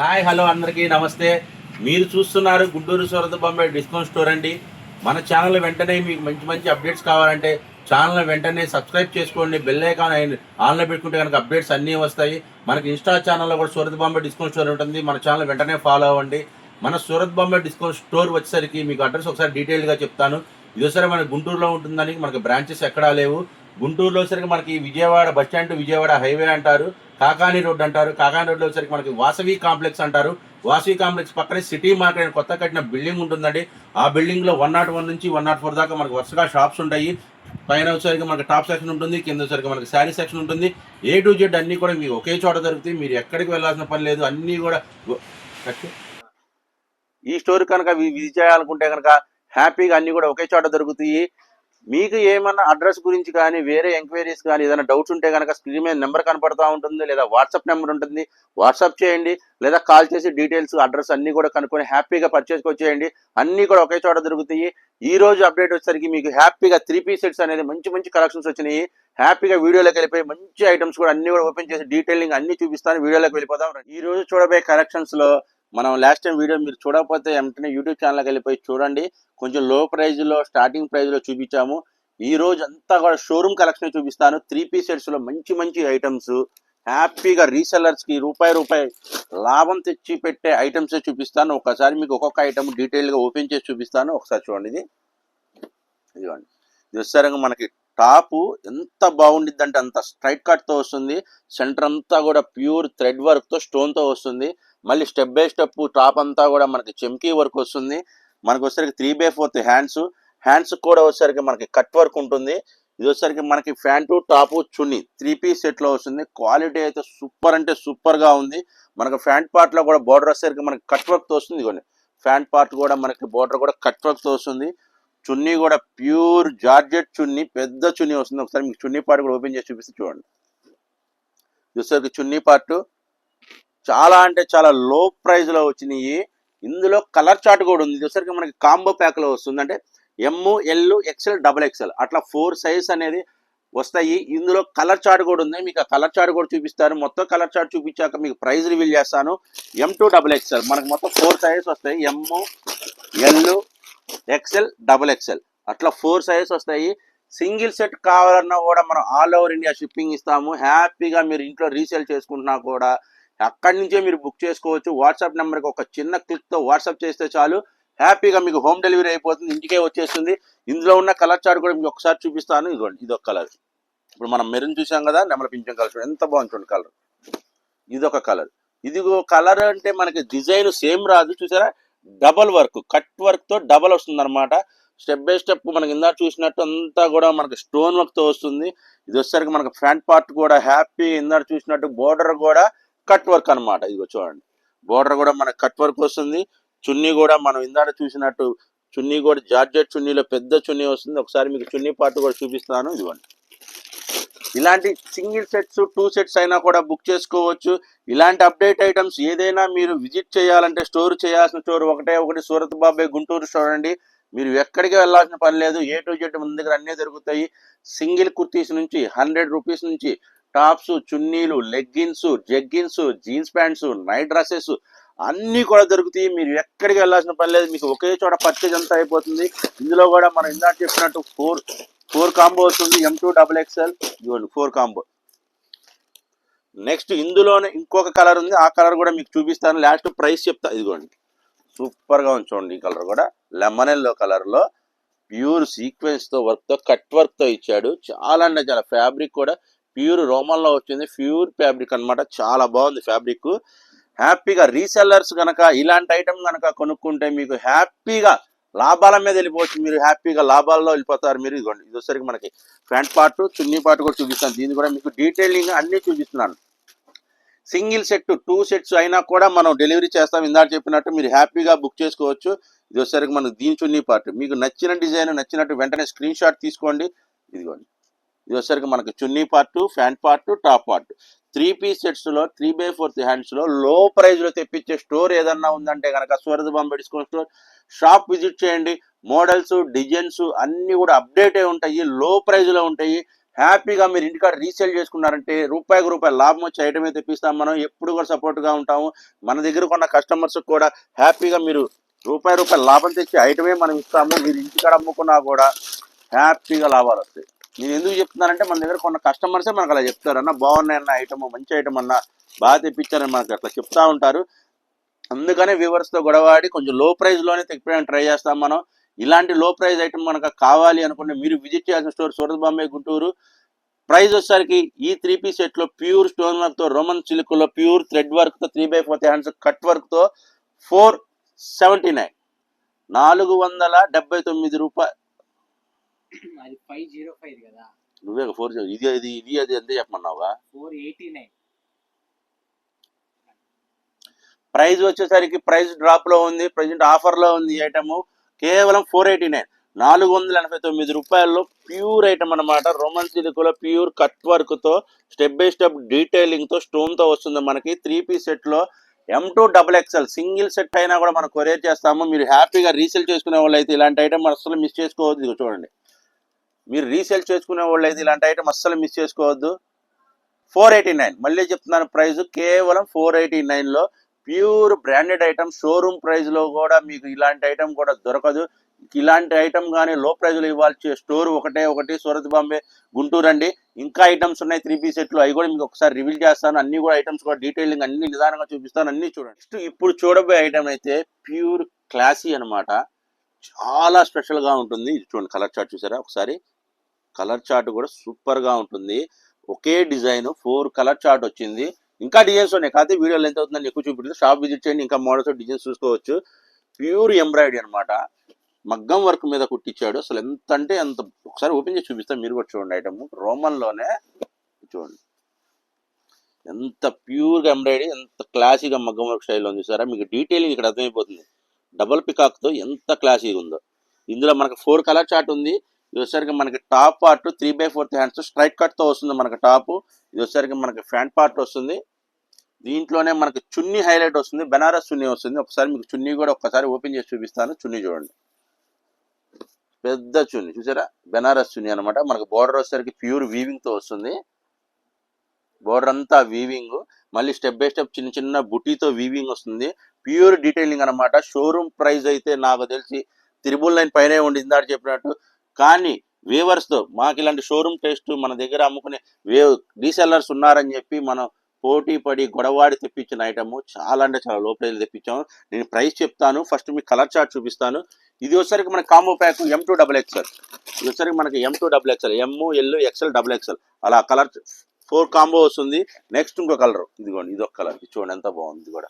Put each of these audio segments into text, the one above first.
Hi hello అందరికీ నమస్తే. మీరు చూస్తున్నారు గుంటూరు సూరత్ బాంబే డిస్కౌంట్ స్టోర్ అండి. మన ఛానల్ వెంటనే మీకు మంచి మంచి అప్డేట్స్ కావాలంటే ఛానల్ వెంటనే సబ్స్క్రైబ్ చేసుకోండి. బెల్ ఐకాన్ ఆన్లో పెట్టుకుంటే కనుక అప్డేట్స్ అన్నీ వస్తాయి. మనకి ఇన్స్టా ఛానల్లో కూడా సూరత్ బొమ్మే డిస్కౌంట్ స్టోర్ ఉంటుంది. మన ఛానల్ వెంటనే ఫాలో అవ్వండి. మన సూరత్ బాంబే డిస్కౌంట్ స్టోర్ వచ్చేసరికి మీకు అడ్రస్ ఒకసారి డీటెయిల్గా చెప్తాను. ఇది ఒకసారి మన గుంటూరులో ఉంటుందని మనకి బ్రాంచెస్ ఎక్కడా లేవు. గుంటూరులో వచ్చరికి మనకి Vijayawada bus stand to Vijayawada highway అంటారు. కాకాని రోడ్ అంటారు. కాకాని రోడ్లో వచ్చరికి మనకి వాసవి కాంప్లెక్స్ అంటారు. వాసవి కాంప్లెక్స్ పక్కనే సిటీ మార్కెట్ అని కొత్త కట్టిన బిల్డింగ్ ఉంటుందండి. ఆ బిల్డింగ్లో వన్ నాట్ వన్ నుంచి వన్ నాట్ ఫోర్ దాకా మనకి వరుసగా షాప్స్ ఉంటాయి. పైన వచ్చరికి మనకి టాప్ సెక్షన్ ఉంటుంది. కింద వచ్చరికి మనకి శారీ సెక్షన్ ఉంటుంది. ఏ టు జెడ్ అన్ని కూడా మీకు ఒకే చోట దొరుకుతాయి. మీరు ఎక్కడికి వెళ్ళాల్సిన పని లేదు. అన్నీ కూడా ఈ స్టోర్ కనుక విజిట్ చేయాలనుకుంటే కనుక హ్యాపీగా అన్ని కూడా ఒకే చోట దొరుకుతాయి. మీకు ఏమన్నా అడ్రస్ గురించి కానీ వేరే ఎంక్వైరీస్ కానీ ఏదైనా డౌట్స్ ఉంటే కనుక స్క్రీన్ మీద నెంబర్ కనపడతా ఉంటుంది లేదా వాట్సాప్ నెంబర్ ఉంటుంది వాట్సాప్ చేయండి లేదా కాల్ చేసి డీటెయిల్స్ అడ్రస్ అన్ని కూడా కనుక్కొని హ్యాపీగా పర్చేస్కి వచ్చేయండి. అన్ని కూడా ఒకే చోట దొరుకుతాయి. ఈ రోజు అప్డేట్ వచ్చేసరికి మీకు హ్యాపీగా త్రీ పీస్ సెట్స్ అనేది మంచి మంచి కలెక్షన్స్ వచ్చినాయి. హ్యాపీగా వీడియోలోకి వెళ్ళిపోయి మంచి ఐటమ్స్ కూడా అన్ని కూడా ఓపెన్ చేసి డీటెయిలింగ్ అన్ని చూపిస్తాను. వీడియోలోకి వెళ్ళిపోదాం. ఈ రోజు చూడబోయే కలెక్షన్స్లో మనం లాస్ట్ టైం వీడియో మీరు చూడకపోతే వెంటనే యూట్యూబ్ ఛానల్కి వెళ్ళిపోయి చూడండి. కొంచెం లో ప్రైజ్లో స్టార్టింగ్ ప్రైజ్లో చూపించాము. ఈ రోజు అంతా కూడా షోరూమ్ కలెక్షన్ చూపిస్తాను. త్రీ పీస్ సెట్స్లో మంచి మంచి ఐటమ్స్ హ్యాపీగా రీసెల్లర్స్కి రూపాయి రూపాయి లాభం తెచ్చి పెట్టే ఐటమ్స్ చూపిస్తాను. ఒకసారి మీకు ఒక్కొక్క ఐటమ్ డీటెయిల్గా ఓపెన్ చేసి చూపిస్తాను. ఒకసారి చూడండి ఇది. ఇదిగోండి. ఇది వచ్చేసరికి మనకి టాప్ ఎంత బాగుండిద్ది అంటే అంత స్ట్రైట్ కట్తో వస్తుంది. సెంటర్ అంతా కూడా ప్యూర్ థ్రెడ్ వర్క్తో స్టోన్తో వస్తుంది. మళ్ళీ స్టెప్ బై స్టెప్ టాప్ అంతా కూడా మనకి చెమ్కీ వర్క్ వస్తుంది. మనకు వచ్చేసరికి three by fourth hands. Hands కూడా వచ్చేసరికి మనకి కట్ వర్క్ ఉంటుంది. ఇది వచ్చేసరికి మనకి ఫ్యాంటు టాప్ చున్నీ త్రీ పీస్ సెట్లో వస్తుంది. క్వాలిటీ అయితే సూపర్ అంటే సూపర్గా ఉంది. మనకి ఫ్యాంట్ పార్ట్లో కూడా బార్డర్ వచ్చేసరికి మనకి కట్ వర్క్తో వస్తుంది. ఇదిగోండి. ఫ్యాంట్ పార్ట్ కూడా మనకి బోర్డర్ కూడా కట్ వర్క్తో వస్తుంది. చున్నీ కూడా ప్యూర్ జార్జెట్ చున్నీ పెద్ద చున్నీ వస్తుంది. ఒకసారి మీకు చున్నీ పార్ట్ కూడా ఓపెన్ చేసి చూపిస్తే చూడండి. చూసేసరికి చున్నీ పార్ట్. చాలా అంటే చాలా లో ప్రైజ్లో వచ్చినాయి. ఇందులో కలర్ చార్ట్ కూడా ఉంది. చూసరికి మనకి కాంబో ప్యాక్లో వస్తుంది. అంటే M L XL double XL అట్లా ఫోర్ సైజ్ అనేది వస్తాయి. ఇందులో కలర్ చార్ట్ కూడా ఉంది. మీకు ఆ కలర్ చార్ట్ కూడా చూపిస్తారు మొత్తం కలర్ చార్ట్ చూపించాక మీకు ప్రైస్ రివీల్ చేస్తాను. ఎం టూ డబల్ ఎక్స్ఎల్ మనకు మొత్తం ఫోర్ సైజెస్ వస్తాయి. M L XL double XL అట్లా ఫోర్ సైజెస్ వస్తాయి. సింగిల్ సెట్ కావాలన్నా కూడా మనం ఆల్ ఓవర్ ఇండియా షిప్పింగ్ ఇస్తాము. హ్యాపీగా మీరు ఇంట్లో రీసేల్ చేసుకుంటున్నా కూడా అక్కడి నుంచే మీరు బుక్ చేసుకోవచ్చు. వాట్సాప్ నెంబర్కి ఒక చిన్న క్లిక్తో వాట్సాప్ చేస్తే చాలు. హ్యాపీగా మీకు హోమ్ డెలివరీ అయిపోతుంది. ఇంటికే వచ్చేస్తుంది. ఇందులో ఉన్న కలర్ చార్ట్ కూడా మీకు ఒకసారి చూపిస్తాను. ఇదిగోండి ఇది ఒక కలర్ ఇప్పుడు మనం మెరూన్ చూసాం కదా నెమల పింఛం కలర్ ఎంత బాగుంది చూడండి కలర్ ఇది ఒక కలర్ ఇది కలర్ అంటే మనకి డిజైన్ సేమ్ రాదు. చూసారా? డబల్ వర్క్ కట్ వర్క్తో డబల్ వస్తుంది అనమాట స్టెప్ బై స్టెప్ మనకి ఇందా చూసినట్టు అంతా కూడా మనకి స్టోన్ వర్క్తో వస్తుంది. ఇది వచ్చేసరికి మనకి ఫ్రంట్ పార్ట్ కూడా హ్యాపీ ఇందా చూసినట్టు బోర్డర్ కూడా కట్ వర్క్ అన్నమాట. ఇదిగో చూడండి. బోర్డర్ కూడా మనకి కట్ వర్క్ వస్తుంది. చున్నీ కూడా మనం ఇందాక చూసినట్టు చున్నీ కూడా జార్జెట్ చున్నీలో పెద్ద చున్నీ వస్తుంది. ఒకసారి మీకు చున్నీ పార్ట్ కూడా చూపిస్తాను. ఇదిగోండి. ఇలాంటి సింగిల్ సెట్స్ టూ సెట్స్ అయినా కూడా బుక్ చేసుకోవచ్చు. ఇలాంటి అప్డేట్ ఐటమ్స్ ఏదైనా మీరు విజిట్ చేయాలంటే స్టోర్ చేయాల్సిన స్టోర్ ఒకటే ఒకటి సూరత్ బాబాయ్ గుంటూరు స్టోర్ అండి. మీరు ఎక్కడికి వెళ్ళాల్సిన పని లేదు. ఏ టు జెడ్ మన దగ్గర అన్నీ దొరుకుతాయి. సింగిల్ కుర్తీస్ నుంచి హండ్రెడ్ రూపీస్ నుంచి tops చున్నీలు leggings jeggings jeans pants night dresses అన్నీ కూడా దొరుకుతాయి. మీరు ఎక్కడికి వెళ్ళాల్సిన పని లేదు. మీకు ఒకే చోట పర్చేజ్ అంతా అయిపోతుంది. ఇందులో కూడా మనం ఇందాక చెప్పినట్టు ఫోర్ ఫోర్ కాంబో వస్తుంది ఎం టూ డబుల్ ఎక్స్ఎల్ ఇదిగోండి ఫోర్ కాంబో. నెక్స్ట్ ఇందులోనే ఇంకొక కలర్ ఉంది ఆ కలర్ కూడా మీకు చూపిస్తాను. లాస్ట్ ప్రైస్ చెప్తా ఇదిగోండి. సూపర్గా ఉంది చూడండి ఈ కలర్ కూడా. లెమన్ ఎల్లో కలర్లో ప్యూర్ సీక్వెన్స్తో కట్ వర్క్తో ఇచ్చాడు. చాలా అంటే చాలా ఫ్యాబ్రిక్ కూడా ప్యూర్ రోమన్లో వచ్చింది ప్యూర్ ఫ్యాబ్రిక్ అన్నమాట. చాలా బాగుంది ఫ్యాబ్రిక్. హ్యాపీగా రీసెల్లర్స్ కనుక ఇలాంటి ఐటమ్ కనుక కొనుక్కుంటే మీకు హ్యాపీగా లాభాల మీద వెళ్ళిపోవచ్చు. మీరు హ్యాపీగా లాభాల్లో వెళ్ళిపోతారు. మీరు ఇదిగోండి ఇది వచ్చేసరికి మనకి ఫ్రంట్ పార్ట్ చున్నీ పార్ట్ కూడా చూపిస్తాను. దీన్ని కూడా మీకు డీటెయిలింగ్ అన్ని చూపిస్తున్నాను. సింగిల్ సెట్ టూ సెట్స్ అయినా కూడా మనం డెలివరీ చేస్తాం. ఇందాక చెప్పినట్టు మీరు హ్యాపీగా బుక్ చేసుకోవచ్చు. ఇది ఒకసారి మనకు దీని చున్నీ పార్ట్. మీకు నచ్చిన డిజైన్ నచ్చినట్టు వెంటనే స్క్రీన్ షాట్ తీసుకోండి. ఇదిగోండి ఇది ఒకసారి మనకు చున్నీ part pant part top part. Three piece సెట్స్లో three by fourth హ్యాండ్స్లో లో ప్రైస్లో తెప్పించే స్టోర్ ఏదన్నా ఉందంటే కనుక స్వరద Bombay discount store. Shop visit చేయండి. మోడల్స్ డిజైన్స్ అన్ని కూడా అప్డేట్ అయి ఉంటాయి. లో ప్రైజ్లో ఉంటాయి. హ్యాపీగా మీరు ఇంటికాడ రీసేల్ చేసుకున్నారంటే రూపాయికి రూపాయి లాభం వచ్చే ఐటమే తెప్పిస్తాం మనం. ఎప్పుడు కూడా సపోర్ట్గా ఉంటాము. మన దగ్గర కొన్న కస్టమర్స్ కూడా హ్యాపీగా మీరు రూపాయి రూపాయి లాభం తెచ్చే ఐటమే మనం ఇస్తాము. మీరు ఇంటికాడ అమ్ముకున్నా కూడా హ్యాపీగా లాభాలు వస్తాయి. నేను ఎందుకు చెప్తున్నానంటే మన దగ్గర కొన్న కస్టమర్సే మనకు అలా చెప్తారు. అన్న బాగున్నాయి అన్న ఐటమ్ మంచి ఐటమ్ అన్న బాగా తెప్పించారని మనకు అట్లా చెప్తా ఉంటారు. అందుకనే వ్యూవర్స్తో గొడవాడి కొంచెం లో లోనే తెప్పించడానికి ట్రై చేస్తాం మనం. ఇలాంటి లో ప్రైస్ ఐటమ్ మనకు కావాలి అనుకుంటే మీరు విజిట్ చేయాల్సిన స్టోర్ సూరత్ బాంబే గుంటూరు. ప్రైస్ వచ్చేసరికి ఈ త్రీ పీస్ సెట్లో ప్యూర్ స్టోన్ వర్క్తో రోమన్ సిల్క్లో ప్యూర్ థ్రెడ్ వర్క్తో three by four hands cut వర్క్తో ఫోర్ సెవెంటీ నైన్ నాలుగు వందల డెబ్బై తొమ్మిది రూపాయలు అది ఫైవ్ జీరో ఫైవ్ కదా. నువ్వే ఫోర్ ఇది ఇది ఇది అది అంతే చెప్పమన్నావా? ఫోర్ ఎయిటీ నైన్ ప్రైస్ వచ్చేసరికి ప్రైస్ డ్రాప్లో ఉంది ప్రజెంట్ ఆఫర్లో ఉంది ఐటమ్. కేవలం ఫోర్ ఎయిటీ నైన్ నాలుగు వందల ఎనభై తొమ్మిది రూపాయల్లో ప్యూర్ ఐటమ్ అనమాట రోమన్ సిల్క్లో ప్యూర్ కట్ వర్క్తో స్టెప్ బై స్టెప్ డీటెయిలింగ్తో స్టోన్తో వస్తుంది మనకి. త్రీ పీస్ సెట్లో M to double XL single set అయినా కూడా మనం కొరియర్ చేస్తాము. మీరు హ్యాపీగా రీసేల్ చేసుకునే వాళ్ళు అయితే ఇలాంటి ఐటమ్ అస్సలు మిస్ చేసుకోవద్దు. చూడండి. మీరు రీసేల్ చేసుకునే వాళ్ళు అయితే ఇలాంటి ఐటమ్ అస్సలు మిస్ చేసుకోవద్దు. ఫోర్ ఎయిటీ నైన్ మళ్ళీ చెప్తున్నాను ప్రైస్ కేవలం ఫోర్ ఎయిటీ నైన్లో ప్యూర్ బ్రాండెడ్ ఐటమ్ షోరూమ్ ప్రైస్లో కూడా మీకు ఇలాంటి ఐటమ్ కూడా దొరకదు. ఇలాంటి ఐటమ్ కానీ లో ప్రైజ్లో ఇవ్వాల్సి స్టోర్ ఒకటే ఒకటి సూరత్ బాంబే గుంటూరు అండి. ఇంకా ఐటమ్స్ ఉన్నాయి త్రీ పీ సెట్లు అవి కూడా మీకు ఒకసారి రివీల్ చేస్తాను. అన్ని కూడా ఐటమ్స్ కూడా డీటెయిలింగ్ అన్ని నిదానంగా చూపిస్తాను. అన్ని చూడండి. నెక్స్ట్ ఇప్పుడు చూడబోయే ఐటమ్ అయితే ప్యూర్ క్లాసీ అన్నమాట. చాలా స్పెషల్గా ఉంటుంది. ఇది చూడండి కలర్ చార్ట్ చూసారా? ఒకసారి కలర్ చార్ట్ కూడా సూపర్గా ఉంటుంది. ఒకే డిజైన్ ఫోర్ కలర్ చార్ట్ వచ్చింది. ఇంకా డిజైన్స్ ఉన్నాయి. కాకపోతే వీడియోలో ఎంత అవుతుందని ఎక్కువ చూపిస్తుంది షాప్ విజిట్ చేయండి ఇంకా మోడల్స్ డిజైన్స్ చూసుకోవచ్చు. ప్యూర్ ఎంబ్రాయిడరీ అనమాట మగ్గం వర్క్ మీద కుట్టించాడు. అసలు ఎంత అంటే అంత ఒకసారి ఓపెన్ చేసి చూపిస్తాను మీరు కూడా చూడండి ఐటమ్. రోమన్లోనే చూడండి. ఎంత ప్యూర్గా ఎంబ్రాయిడరీ ఎంత క్లాసీగా మగ్గం వర్క్ స్టైల్లో ఉంది సారా మీకు డీటెయిలింగ్ ఇక్కడ అర్థమైపోతుంది. డబల్ పికాక్తో ఎంత క్లాసీగా ఉందో. ఇందులో మనకు ఫోర్ కలర్ చార్ట్ ఉంది. ఇది వచ్చేసరికి మనకి top part three by fourth hands straight కట్తో వస్తుంది మనకి టాప్. ఇది వచ్చేసరికి మనకి ఫ్యాంట్ పార్ట్ వస్తుంది. దీంట్లోనే మనకి చున్నీ హైలైట్ వస్తుంది. బెనారస్ చున్నీ వస్తుంది. ఒకసారి మీకు చున్నీ కూడా ఒకసారి ఓపెన్ చేసి చూపిస్తాను. చున్నీ చూడండి. పెద్ద చున్నీ. చూసారా? బెనారస్ చున్నీ అనమాట మనకి బోర్డర్ వచ్చేసరికి ప్యూర్ వీవింగ్తో వస్తుంది. బోర్డర్ అంతా వీవింగ్. మళ్ళీ స్టెప్ బై స్టెప్ చిన్న చిన్న బుటీతో వీవింగ్ వస్తుంది. ప్యూర్ డీటెయిలింగ్ అనమాట షోరూమ్ ప్రైస్ అయితే నాకు తెలిసి త్రిబుల్ నైన్ పైనే ఉండి ఇందాక చెప్పినట్టు కానీ వేవర్స్తో మాకు ఇలాంటి షోరూమ్ టెస్ట్ మన దగ్గర అమ్ముకునే వే రీసెల్లర్స్ ఉన్నారని చెప్పి మనం పోటీ పడి గొడవాడి తెప్పించిన ఐటమ్ చాలా అంటే చాలా లో తెప్పించాము నేను ప్రైస్ చెప్తాను. ఫస్ట్ మీకు కలర్ చార్ట్ చూపిస్తాను. ఇది వచ్చరికి మన combo pack M to double XL ఇది వచ్చరికి మనకి M to double XL M L XL double XL అలా కలర్ ఫోర్ కాంబో వస్తుంది. నెక్స్ట్ ఇంకో కలర్ ఇదిగోండి ఇది ఒక కలర్ చూడండి ఎంత బాగుంది కూడా.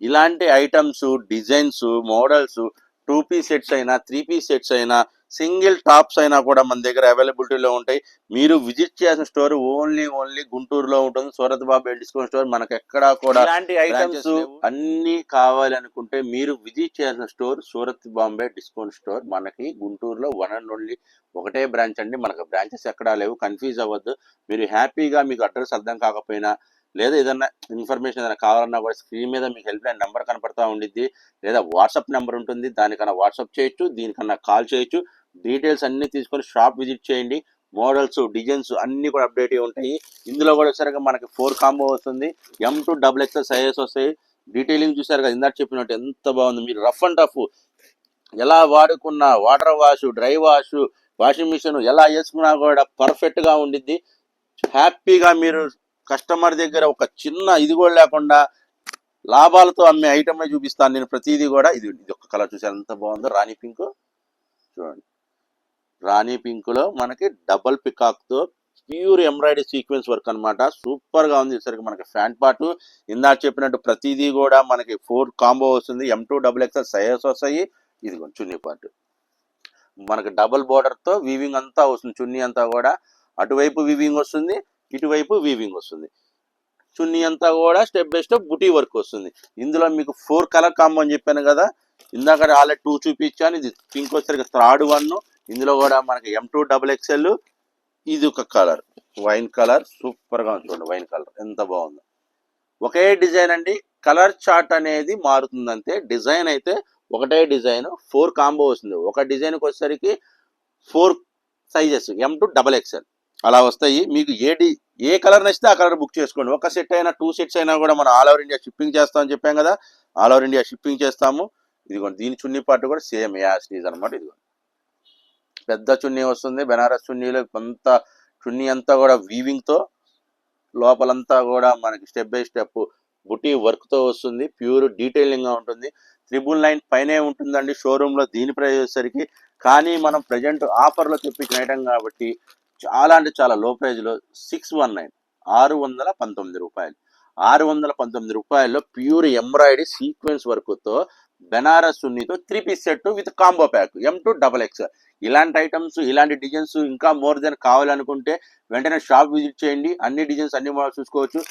ఇలాంటి items designs models two piece sets అయినా త్రీ పీస్ సెట్స్ అయినా సింగిల్ టాప్స్ అయినా కూడా మన దగ్గర అవైలబిలిటీలో ఉంటాయి. మీరు విజిట్ చేయాల్సిన స్టోర్ ఓన్లీ ఓన్లీ గుంటూరులో ఉంటుంది. సూరత్ బాబు డిస్కౌంట్ స్టోర్ మనకి ఎక్కడా కూడా ఇలాంటి ఐటమ్స్ అన్ని కావాలి అనుకుంటే మీరు విజిట్ చేయాల్సిన store Surat Bombay discount store. మనకి గుంటూరులో వన్ అండ్ ఓన్లీ ఒకటే బ్రాంచ్ అండి. మనకు బ్రాంచెస్ ఎక్కడా లేవు. కన్ఫ్యూజ్ అవ్వద్దు. మీరు హ్యాపీగా మీకు అడ్రస్ అర్థం కాకపోయినా లేదా ఏదన్నా ఇన్ఫర్మేషన్ ఏదైనా కావాలన్నా కూడా స్క్రీన్ మీద మీకు హెల్ప్ లైన్ నెంబర్ కనపడతా ఉండిద్ది. లేదా వాట్సాప్ నెంబర్ ఉంటుంది. దానికన్నా వాట్సాప్ చేయొచ్చు. దీనికన్నా కాల్ చేయొచ్చు. డీటెయిల్స్ అన్ని తీసుకొని షాప్ విజిట్ చేయండి. మోడల్స్ డిజైన్స్ అన్ని కూడా అప్డేట్ ఉంటాయి. ఇందులో కూడా సరిగ్గా మనకి ఫోర్ కాంబో వస్తుంది. M to double XL sizes వస్తాయి. డీటెయిలింగ్ చూసారు కదా ఇందాక చెప్పినట్టు ఎంత బాగుంది. మీరు రఫ్ అండ్ టఫ్ ఎలా వాడుకున్న water wash dry wash washing machine ఎలా వేసుకున్నా కూడా పర్ఫెక్ట్గా ఉండిద్ది. హ్యాపీగా మీరు కస్టమర్ దగ్గర ఒక చిన్న ఇది కూడా లేకుండా లాభాలతో అమ్మే ఐటమే చూపిస్తాను నేను ప్రతిదీ కూడా. ఇది ఇది ఒక కలర్ చూసాను ఎంత బాగుందో. రాణి పింక్. చూడండి. రాణి పింక్లో మనకి డబల్ పికాక్తో ప్యూర్ ఎంబ్రాయిడరీ సీక్వెన్స్ వర్క్ అన్నమాట. సూపర్గా ఉంది. సరికి మనకి ఫ్యాంట్ పార్ట్. ఇందాక చెప్పినట్టు ప్రతిదీ కూడా మనకి ఫోర్ కాంబో వస్తుంది. M to double XL sizes వస్తాయి. ఇది చున్నీ పార్ట్. మనకి డబుల్ బోర్డర్తో వీవింగ్ అంతా వస్తుంది. చున్నీ అంతా కూడా. అటువైపు వీవింగ్ వస్తుంది. ఇటువైపు వీవింగ్ వస్తుంది. చున్నీ అంతా కూడా స్టెప్ బై స్టెప్ బుటీ వర్క్ వస్తుంది. ఇందులో మీకు ఫోర్ కలర్ కాంబో అని చెప్పాను కదా. ఇందాక ఆల్రెడీ టూ చూపించాను. ఇది పింక్ వచ్చేసరికి థర్డ్ వన్ ఇందులో కూడా మనకి ఎం టూ డబుల్ ఎక్స్ఎల్ ఇది ఒక కలర్ వైన్ కలర్ సూపర్గా ఉంది చూడండి వైన్ కలర్ ఎంత బాగుందో. ఒకే డిజైన్ అండి. కలర్ చార్ట్ అనేది మారుతుంది అంతే డిజైన్ అయితే ఒకటే డిజైన్ ఫోర్ కాంబో వస్తుంది. ఒక డిజైన్కి వచ్చేసరికి four sizes M to double XL అలా వస్తాయి. మీకు ఏడి ఏ కలర్ నచ్చితే ఆ కలర్ బుక్ చేసుకోండి. ఒక సెట్ అయినా టూ సెట్స్ అయినా కూడా మనం ఆల్ ఓవర్ ఇండియా షిప్పింగ్ చేస్తామని చెప్పాం కదా. ఆల్ ఓవర్ ఇండియా షిప్పింగ్ చేస్తాము. ఇదిగోండి దీని చున్నీ పార్ట్ కూడా సేమ్ యాస్ అనమాట ఇదిగోండి. పెద్ద చున్నీ వస్తుంది. బెనారస్ చున్నీలో కొంత చున్నీ అంతా కూడా వీవింగ్తో లోపలంతా కూడా మనకి స్టెప్ బై స్టెప్ బుటీ వర్క్తో వస్తుంది. ప్యూర్ డీటెయిలింగ్గా ఉంటుంది. త్రిబుల్ నైన్ పైనే ఉంటుందండి షోరూంలో దీని ప్రైస్ వచ్చేసరికి కానీ మనం ప్రజెంట్ ఆఫర్లో తెప్పించిన ఐటమ్ కాబట్టి చాలా అంటే చాలా లో ప్రైజ్లో సిక్స్ వన్ నైన్ ఆరు వందల పంతొమ్మిది రూపాయలు. ఆరు వందల పంతొమ్మిది రూపాయల్లో ప్యూర్ ఎంబ్రాయిడరీ సీక్వెన్స్ వర్క్తో బెనారస్ ఉన్నితో three piece set with combo pack M to double X ఇలాంటి ఐటమ్స్ ఇలాంటి డిజైన్స్ ఇంకా మోర్ దెన్ కావాలనుకుంటే వెంటనే షాప్ విజిట్ చేయండి. అన్ని డిజైన్స్ అన్ని చూసుకోవచ్చు.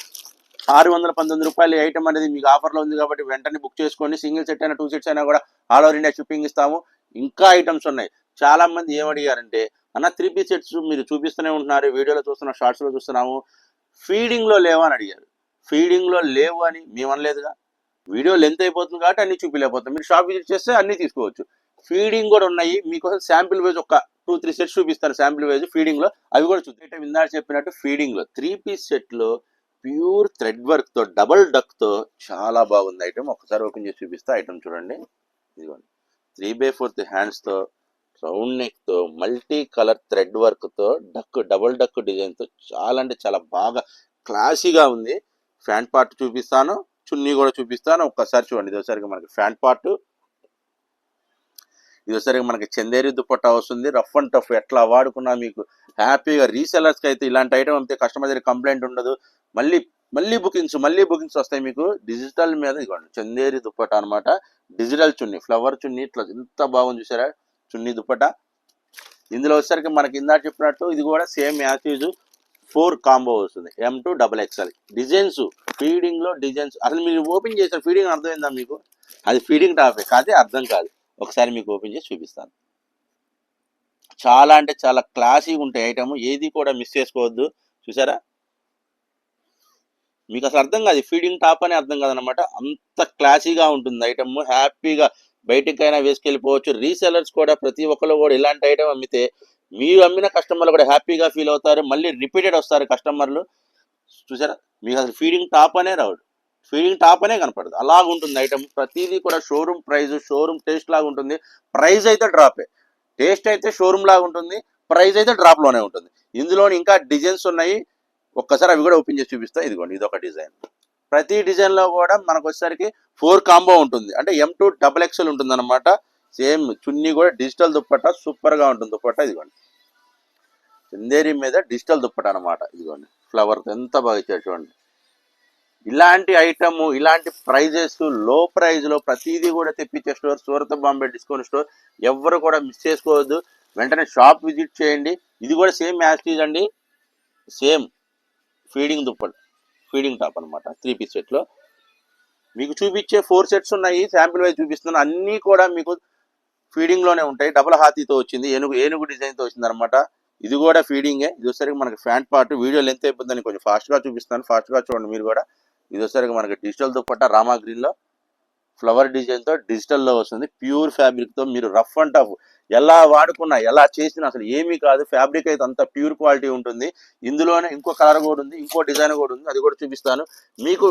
ఆరు వందల పంతొమ్మిది రూపాయలు ఐటమ్ అనేది మీకు ఆఫర్లో ఉంది కాబట్టి వెంటనే బుక్ చేసుకోండి. సింగిల్ సెట్ అయినా టూ సెట్స్ అయినా కూడా ఆల్ ఓవర్ ఇండియా షిప్పింగ్ ఇస్తాము. ఇంకా ఐటమ్స్ ఉన్నాయి. చాలా మంది ఏమడిగారంటే అన్న త్రీ పీస్ సెట్స్ మీరు చూపిస్తూనే ఉంటున్నారు వీడియోలో చూస్తున్నాం షార్ట్స్లో చూస్తున్నాము. ఫీడింగ్లో లేవు? లేవా అని అడిగారు. ఫీడింగ్లో లేవు అని మేము అనలేదుగా. వీడియో లెంత్ అయిపోతుంది కాబట్టి అన్ని చూపించలేకపోతాం మీరు షాప్ విజిట్ చేస్తే అన్ని తీసుకోవచ్చు. ఫీడింగ్ కూడా ఉన్నాయి. మీకోసం శాంపిల్ వైజ్ ఒక టూ త్రీ సెట్స్ చూపిస్తాను శాంపిల్ వైజ్ ఫీడింగ్లో అవి కూడా చూద్దాం. ఇందాక చెప్పినట్టు ఫీడింగ్లో త్రీ పీస్ సెట్లో ప్యూర్ థ్రెడ్ వర్క్తో డబల్ డక్తో చాలా బాగుంది ఐటమ్ ఒకసారి ఓపెన్ చేసి చూపిస్తే. ఐటమ్ చూడండి. ఇదిగోండి. త్రీ బై ఫోర్త్ హ్యాండ్స్తో రౌండ్ నెక్తో మల్టీ కలర్ థ్రెడ్ వర్క్తో డక్ డబుల్ డక్ డిజైన్తో చాలా అంటే చాలా బాగా క్లాసీగా ఉంది. ఫ్యాంట్ పార్ట్ చూపిస్తాను చున్నీ కూడా చూపిస్తాను. ఒక్కసారి చూడండి ఇది ఒకసారి మనకి ఫ్యాంట్ పార్ట్. ఇది ఒకసారి మనకి చందేరి దుప్పట్టా వస్తుంది. రఫ్ అండ్ టఫ్ ఎట్లా వాడుకున్నా మీకు హ్యాపీగా రీసెలర్స్కి అయితే ఇలాంటి ఐటమ్ అంతే కస్టమర్ దగ్గర కంప్లైంట్ ఉండదు. మళ్ళీ మళ్ళీ బుకింగ్స్ మళ్ళీ బుకింగ్స్ వస్తాయి మీకు. డిజిటల్ మీద ఇదిగోండి చందేరి దుప్పట అన్నమాట. డిజిటల్ చున్నీ ఫ్లవర్ చున్నీ ఇట్లా ఎంత బాగుంది చూసారా? చున్నీ దుప్పట? ఇందులో వచ్చేసరికి మనకి ఇందాక చెప్పినట్టు ఇది కూడా సేమ్ యాసిజ్ ఫోర్ కాంబో వస్తుంది. M to double XL designs ఫీడింగ్లో designs. అసలు మీరు ఓపెన్ చేసిన ఫీడింగ్ అర్థమైందా మీకు? అది ఫీడింగ్ టాపే కాదే అర్థం కాదు. ఒకసారి మీకు ఓపెన్ చేసి చూపిస్తాను. చాలా అంటే చాలా క్లాసీగా ఉంటాయి ఐటమ్ ఏది కూడా మిస్ చేసుకోవద్దు. చూసారా? మీకు అసలు అర్థం కాదు. ఫీడింగ్ టాప్ అని అర్థం కాదనమాట అంత క్లాసీగా ఉంటుంది ఐటమ్ హ్యాపీగా బయటికైనా వేసుకెళ్ళిపోవచ్చు. రీసెలర్స్ కూడా ప్రతి ఒక్కరు కూడా ఇలాంటి ఐటమ్ అమ్మితే మీరు అమ్మిన కస్టమర్లు కూడా హ్యాపీగా ఫీల్ అవుతారు. మళ్ళీ రిపీటెడ్ వస్తారు కస్టమర్లు చూసారా? మీకు అసలు ఫీడింగ్ టాప్ అనే రావడు ఫీడింగ్ టాప్ అనే కనపడదు. అలాగ ఉంటుంది ఐటమ్ ప్రతిదీ కూడా షోరూమ్ ప్రైస్ షోరూమ్ టేస్ట్ లాగా ఉంటుంది. ప్రైస్ అయితే డ్రాపే టేస్ట్ అయితే షోరూమ్ లాగా ఉంటుంది. ప్రైస్ అయితే డ్రాప్లోనే ఉంటుంది. ఇందులో ఇంకా డిజైన్స్ ఉన్నాయి. ఒక్కసారి అవి కూడా ఓపెన్ చేసి చూపిస్తా. ఇదిగోండి ఇది ఒక డిజైన్ ప్రతి డిజైన్లో కూడా మనకు వచ్చేసరికి ఫోర్ కాంబో ఉంటుంది. అంటే ఎం టూ డబల్ ఎక్స్ఎల్ ఉంటుంది అనమాట సేమ్ చున్నీ కూడా డిజిటల్ దుప్పట సూపర్గా ఉంటుంది దుప్పట ఇదిగోండి. చందేరి మీద డిజిటల్ దుప్పట అనమాట ఇదిగోండి. ఫ్లవర్ ఎంత బాగా ఇచ్చారు చూడండి. ఇలాంటి ఐటమ్ ఇలాంటి ప్రైజెస్లో ప్రైజ్లో ప్రతిదీ కూడా తెప్పించే store Surat Bombay discount store ఎవరు కూడా మిస్ చేసుకోవద్దు. వెంటనే షాప్ విజిట్ చేయండి. ఇది కూడా సేమ్ యాస్టీజ్ అండి. సేమ్ ఫీడింగ్ దుప్పటి ఫీడింగ్ టాప్ అనమాట త్రీ పీస్ సెట్లో మీకు చూపించే ఫోర్ సెట్స్ ఉన్నాయి శాంపిల్ వైజ్ చూపిస్తున్నాను. అన్నీ కూడా మీకు ఫీడింగ్లోనే ఉంటాయి. డబుల్ హాతీతో వచ్చింది ఏనుగు ఏనుగు డిజైన్తో వచ్చింది అనమాట ఇది కూడా ఫీడింగే. ఇది వచ్చేసరికి మనకి ఫ్యాంట్ పార్ట్ వీడియో లెంత్ అయిపోతుందని కొంచెం ఫాస్ట్గా చూపిస్తాను ఫాస్ట్గా చూడండి మీరు కూడా. ఇది వచ్చేసరికి మనకి డిజిటల్ దుప్పట్ట రామా గ్రీన్లో ఫ్లవర్ డిజైన్తో డిజిటల్లో వస్తుంది. ప్యూర్ ఫ్యాబ్రిక్తో మీరు రఫ్ అండ్ టఫ్ ఎలా వాడుకున్నా ఎలా చేసినా అసలు ఏమీ కాదు. ఫ్యాబ్రిక్ అయితే అంత ప్యూర్ క్వాలిటీ ఉంటుంది. ఇందులోనే ఇంకో కలర్ కూడా ఉంది ఇంకో డిజైన్ కూడా ఉంది. అది కూడా చూపిస్తాను. మీకు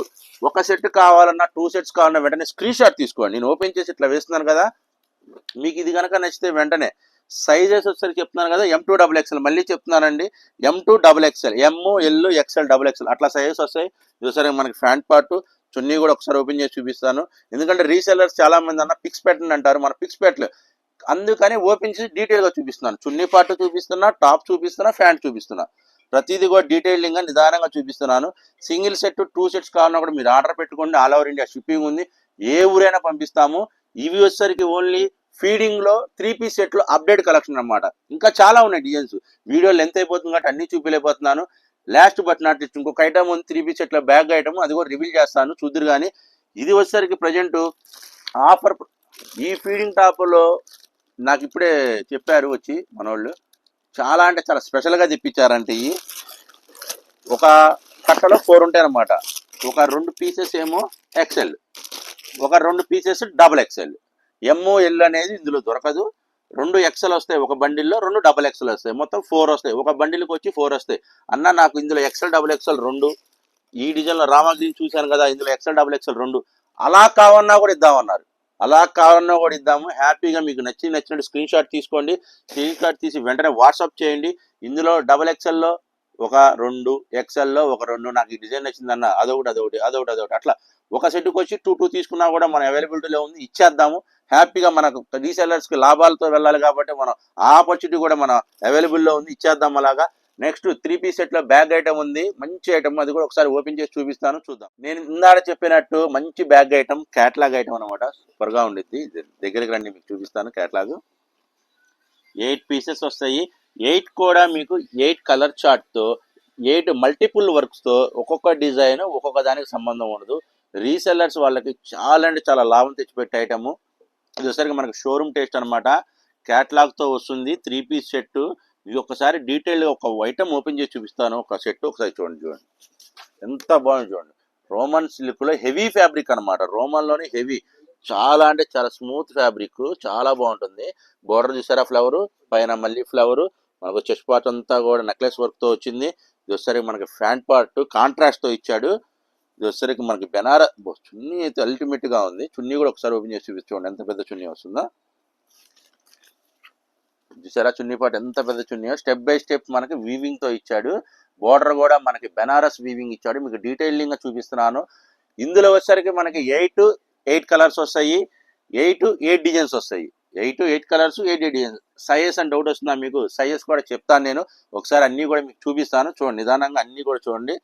ఒక సెట్ కావాలన్నా టూ సెట్స్ కావాలన్నా వెంటనే స్క్రీన్ షాట్ తీసుకోండి. నేను ఓపెన్ చేసి ఇట్లా వేస్తున్నాను కదా. మీకు ఇది కనుక నచ్చితే వెంటనే సైజెస్ వచ్చేసరికి చెప్తున్నాను కదా ఎం టూ డబుల్ ఎక్స్ఎల్ మళ్ళీ చెప్తున్నానండి. M to double XL M L XL double XL అట్లా సైజెస్ వస్తాయి. ఇది మనకి ఫ్యాంట్ పార్ట్ చున్నీ కూడా ఒకసారి ఓపెన్ చేసి చూపిస్తాను. ఎందుకంటే రీసెలర్స్ చాలా మంది అన్న పిక్స్ పెట్టండి అంటారు. మన పిక్స్ పెట్టలేదు అందుకని ఓపెన్ చేసి డీటెయిల్గా చూపిస్తున్నాను. చున్నీ పార్ట్ చూపిస్తున్నా టాప్ చూపిస్తున్నా ఫ్యాంట్ చూపిస్తున్నా. ప్రతిదీ కూడా డీటెయిలింగ్గా నిదానంగా చూపిస్తున్నాను. సింగిల్ సెట్ టూ సెట్స్ కావాలన్నా కూడా మీరు ఆర్డర్ పెట్టుకోండి. ఆల్ ఓవర్ ఇండియా షిప్పింగ్ ఉంది. ఏ ఊరైనా పంపిస్తాము. ఇవి వచ్చేసరికి ఓన్లీ ఫీడింగ్లో త్రీ పీస్ సెట్లో అప్డేట్ కలెక్షన్ అన్నమాట. ఇంకా చాలా ఉన్నాయి డిజైన్స్ వీడియో లెంత్ అయిపోతుంది కాబట్టి అన్ని చూపించలేకపోతున్నాను లాస్ట్ బట్ నాట్ లిస్ట్ ఇంకొక ఐటమ్ ఉంది. త్రీ పీస్ సెట్లో బ్యాగ్ ఐటమ్ అది కూడా రివీల్ చేస్తాను. చూద్దరు కానీ ఇది వచ్చేసరికి ప్రజెంట్ ఆఫర్ ఈ ఫీడింగ్ టాప్లో నాకు ఇప్పుడే చెప్పారు వచ్చి మనోళ్ళు. చాలా అంటే చాలా స్పెషల్గా తెప్పించారంటే ఇవి ఒక కట్టలో ఫోర్ ఉంటాయన్నమాట. ఒక రెండు పీసెస్ ఏమో ఎక్సెల్ ఒక రెండు pieces double XL M L అనేది ఇందులో దొరకదు. రెండు ఎక్సెల్ వస్తాయి ఒక బండిల్లో రెండు డబల్ ఎక్సెల్ వస్తాయి. మొత్తం ఫోర్ వస్తాయి. ఒక బండిల్కి వచ్చి ఫోర్ వస్తాయి. అన్న నాకు ఇందులో ఎక్సెల్ డబుల్ ఎక్సెల్ రెండు. ఈ డిజైన్లో రామగ్రీన్ చూశాను కదా ఇందులో ఎక్సెల్ డబుల్ ఎక్సెల్ రెండు. అలా కావన్నా కూడా ఇద్దామన్నారు. అలా కావాలన్నా కూడా ఇద్దాము. హ్యాపీగా మీకు నచ్చి నచ్చినట్టు స్క్రీన్ షాట్ తీసుకోండి. స్క్రీన్ షాట్ తీసి వెంటనే వాట్సాప్ చేయండి. ఇందులో డబల్ ఎక్సెల్లో ఒక రెండు ఎక్సెల్లో ఒక రెండు. నాకు ఈ డిజైన్ నచ్చిందన్న అదొకటి అదొకటి అదొకటి అదొకటి. అట్లా ఒక సెట్కి వచ్చి టూ టూ తీసుకున్నా కూడా మన అవైలబిలిటీలో ఉంది. ఇచ్చేద్దాము. హ్యాపీగా మనకు రీసెల్లర్స్కి లాభాలతో వెళ్ళాలి కాబట్టి మనం ఆ ఆపర్చునిటీ కూడా మన అవైలబుల్లో ఉంది. ఇచ్చేద్దాం అలాగా. నెక్స్ట్ త్రీ పీస్ సెట్లో బ్యాగ్ ఐటమ్ ఉంది. మంచి ఐటమ్. అది కూడా ఒకసారి ఓపెన్ చేసి చూపిస్తాను. చూద్దాం. నేను ఇందాక చెప్పినట్టు మంచి బ్యాగ్ ఐటమ్ క్యాట్లాగ్ ఐటమ్ అనమాట సూపర్గా ఉండిద్ది దగ్గరికి రండి మీకు చూపిస్తాను క్యాట్లాగ్. ఎయిట్ పీసెస్ వస్తాయి. ఎయిట్ కూడా మీకు ఎయిట్ కలర్ చార్ట్తో ఎయిట్ మల్టిపుల్ వర్క్స్తో ఒక్కొక్క డిజైన్ ఒక్కొక్క దానికి సంబంధం ఉండదు. రీసెల్లర్స్ వాళ్ళకి చాలా అంటే చాలా లాభం తెచ్చిపెట్టే ఐటమ్. ఇది మనకు షోరూమ్ టేస్ట్ అనమాట క్యాట్లాగ్తో వస్తుంది. త్రీ పీస్ సెట్ ఇది ఒకసారి డీటెయిల్ ఒక ఐటమ్ ఓపెన్ చేసి చూపిస్తాను. ఒక సెట్ ఒకసారి చూడండి చూడండి. ఎంత బాగుంది చూడండి. రోమన్ సిల్క్లో హెవీ ఫ్యాబ్రిక్ అనమాట రోమన్లోనే హెవీ. చాలా అంటే చాలా స్మూత్ ఫ్యాబ్రిక్. చాలా బాగుంటుంది. బోర్డర్ చూసారా ఫ్లవర్? పైన మళ్ళీ ఫ్లవర్. మనకు చెస్ట్ పార్ట్ అంతా కూడా నెక్లెస్ వర్క్తో వచ్చింది. ఇది వచ్చేసరికి మనకి ఫ్యాంట్ పార్ట్ కాంట్రాస్ట్తో ఇచ్చాడు. ఇది వచ్చేసరికి మనకి బెనార చున్నీ అయితే అల్టిమేట్గా ఉంది. చున్నీ కూడా ఒకసారి ఓపెన్ చేసి చూపించుకోండి ఎంత పెద్ద చున్నీ వస్తుందో. చూసారా చున్నీపాటు ఎంత పెద్ద చున్నీయో స్టెప్ బై స్టెప్ మనకి వీవింగ్తో ఇచ్చాడు. బోర్డర్ కూడా మనకి బెనారస్ వీవింగ్ ఇచ్చాడు. మీకు డీటెయిలింగ్ చూపిస్తున్నాను. ఇందులో వచ్చేసరికి మనకి ఎయిట్ ఎయిట్ కలర్స్ వస్తాయి. ఎయిట్ ఎయిట్ డిజైన్స్ వస్తాయి. Eight eight colours eight eight designs sizes అని డౌట్ వస్తుందా మీకు సైజెస్ కూడా చెప్తాను నేను. ఒకసారి అన్నీ కూడా మీకు చూపిస్తాను. చూడండి నిదానంగా అన్నీ కూడా చూడండి.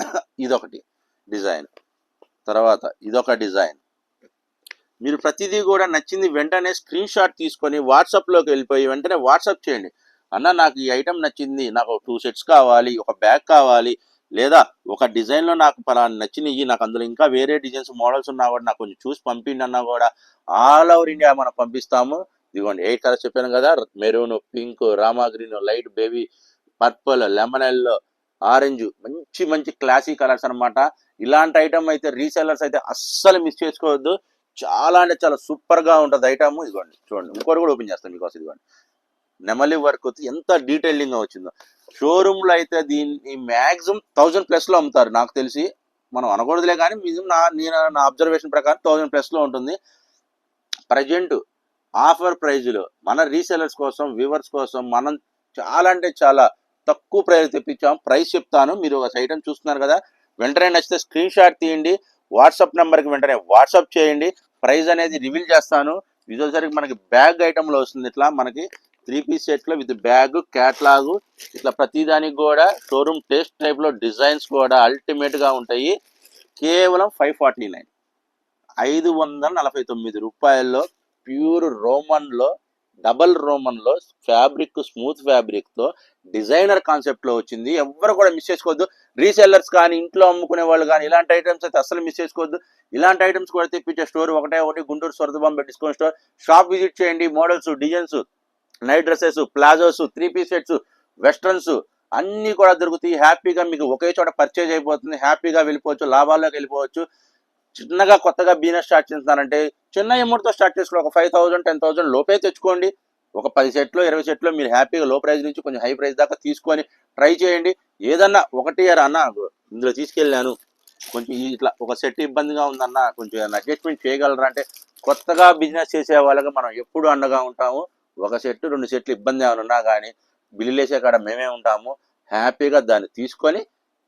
ఇదొకటి డిజైన్. తర్వాత ఇదొక డిజైన్. మీరు ప్రతిదీ కూడా నచ్చింది వెంటనే స్క్రీన్ షాట్ తీసుకొని వాట్సాప్లోకి వెళ్ళిపోయి వెంటనే వాట్సాప్ చేయండి. అన్న నాకు ఈ ఐటెం నచ్చింది నాకు టూ సెట్స్ కావాలి ఒక బ్యాగ్ కావాలి లేదా ఒక డిజైన్లో నాకు పలానా నచ్చినవి నాకు అందులో ఇంకా వేరే డిజైన్స్ మోడల్స్ ఉన్నా కూడా నాకు కొంచెం చూసి పంపిండి అన్నా కూడా ఆల్ ఓవర్ ఇండియా మనం పంపిస్తాము. ఇదిగోండి ఎయిట్ కలర్స్ చెప్పాను కదా maroon pink Rama green light baby purple lemon yellow orange మంచి మంచి క్లాసిక్ కలర్స్ అన్నమాట. ఇలాంటి ఐటమ్ అయితే రీసెల్లర్స్ అయితే అస్సలు మిస్ చేసుకోవద్దు. చాలా అంటే చాలా సూపర్గా ఉంటుంది ఐటమ్. ఇదిగోండి చూడండి. ఇంకోటి కూడా ఓపెన్ చేస్తాను మీకోసం ఇదిగోండి. నెమలి వర్క్ ఎంత డీటెయిలింగ్గా వచ్చిందో. షోరూమ్లో అయితే దీన్ని మ్యాక్సిమం థౌజండ్ ప్లస్లో అమ్ముతారు. నాకు తెలిసి మనం అనకూడదులే కానీ మినిమం నా నేను నా అబ్జర్వేషన్ ప్రకారం థౌజండ్ ప్లస్లో ఉంటుంది. ప్రజెంట్ ఆఫర్ ప్రైజులు మన రీసెలర్స్ కోసం వ్యూవర్స్ కోసం మనం చాలా అంటే చాలా తక్కువ ప్రైస్ తెప్పించాం. ప్రైస్ చెప్తాను. మీరు ఒక ఐటమ్ చూస్తున్నారు కదా వెంటనే నచ్చితే స్క్రీన్ షాట్ తీయండి. వాట్సాప్ నెంబర్కి వెంటనే వాట్సాప్ చేయండి. ప్రైస్ అనేది రివీల్ చేస్తాను. ఇది వచ్చేసరికి మనకి బ్యాగ్ ఐటమ్లో వస్తుంది ఇట్లా. మనకి త్రీ పీస్ సెట్లో విత్ బ్యాగ్ క్యాట్లాగు ఇట్లా ప్రతిదానికి కూడా షోరూమ్ టేస్ట్ టైప్లో డిజైన్స్ కూడా అల్టిమేట్గా ఉంటాయి. కేవలం ఫైవ్ ఫార్టీ నైన్ ఐదు వందల నలభై తొమ్మిది రూపాయల్లో ప్యూర్ రోమన్లో డబల్ రోమన్లో ఫ్యాబ్రిక్ స్మూత్ ఫ్యాబ్రిక్తో డిజైనర్ కాన్సెప్ట్లో వచ్చింది. ఎవరు కూడా మిస్ చేసుకోవద్దు. రీసెల్లర్స్ కానీ ఇంట్లో అమ్ముకునే వాళ్ళు కానీ ఇలాంటి ఐటమ్స్ అయితే అసలు మిస్ చేసుకోవద్దు. ఇలాంటి ఐటమ్స్ కూడా తెప్పించే స్టోర్ ఒకటే ఒకటి గుంటూరు సొరదబాంబే డిస్కౌంట్ స్టోర్. షాప్ విజిట్ చేయండి. Models designs night dresses palazzos three piece sets westerns అన్నీ కూడా దొరుకుతాయి. హ్యాపీగా మీకు ఒకే చోట పర్చేజ్ అయిపోతుంది. హ్యాపీగా వెళ్ళిపోవచ్చు. లాభాల్లోకి వెళ్ళిపోవచ్చు. చిన్నగా కొత్తగా బిజినెస్ స్టార్ట్ చేస్తున్నారంటే చిన్న అమౌంట్తో స్టార్ట్ చేసుకోండి ఒక ఫైవ్ థౌసండ్ టెన్ థౌసండ్ లోపే తెచ్చుకోండి. ఒక పది సెట్లు ఇరవై సెట్లు మీరు హ్యాపీగా లో ప్రైస్ నుంచి కొంచెం హై ప్రైస్ దాకా తీసుకొని ట్రై చేయండి. ఏదన్నా ఒకటి ఇయర్ అన్న ఇందులో తీసుకెళ్ళాను. కొంచెం ఇట్లా ఒక సెట్ ఇబ్బందిగా ఉందన్న కొంచెం అడ్జస్ట్మెంట్ చేయగలరా అంటే కొత్తగా బిజినెస్ చేసే వాళ్ళకి మనం ఎప్పుడు అండగా ఉంటాము. ఒక సెట్ రెండు సెట్లు ఇబ్బంది ఏమైనా ఉన్నా కానీ బిల్లులు వేసే కాడ మేమే ఉంటాము. హ్యాపీగా దాన్ని తీసుకొని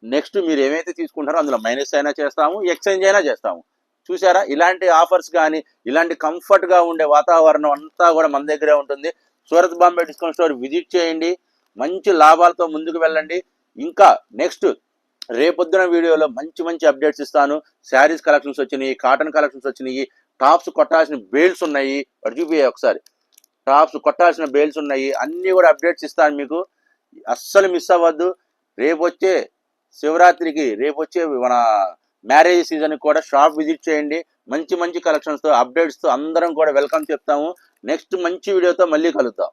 నెక్స్ట్ మీరు ఏమైతే తీసుకుంటారో అందులో మైనస్ అయినా చేస్తాము ఎక్స్చేంజ్ అయినా చేస్తాము. చూసారా? ఇలాంటి ఆఫర్స్ కానీ ఇలాంటి కంఫర్ట్గా ఉండే వాతావరణం అంతా కూడా మన దగ్గరే ఉంటుంది. Surat Bombay discount store visit చేయండి. మంచి లాభాలతో ముందుకు వెళ్ళండి. ఇంకా నెక్స్ట్ రేపొద్దున వీడియోలో మంచి మంచి అప్డేట్స్ ఇస్తాను. శారీస్ కలెక్షన్స్ వచ్చినాయి కాటన్ కలెక్షన్స్ వచ్చినాయి టాప్స్ కొట్టాల్సిన బేల్స్ ఉన్నాయి. అటు చూపియ్య ఒకసారి. టాప్స్ కొట్టాల్సిన బేల్స్ ఉన్నాయి. అన్నీ కూడా అప్డేట్స్ ఇస్తాను మీకు. అస్సలు మిస్ అవ్వద్దు. రేపు వచ్చే శివరాత్రికి రేపు వచ్చే మన మ్యారేజ్ సీజన్ కూడా షాప్ విజిట్ చేయండి. మంచి మంచి కలెక్షన్స్తో అప్డేట్స్తో అందరం కూడా వెల్కమ్ చెప్తాము. నెక్స్ట్ మంచి వీడియోతో మళ్ళీ కలుద్దాం.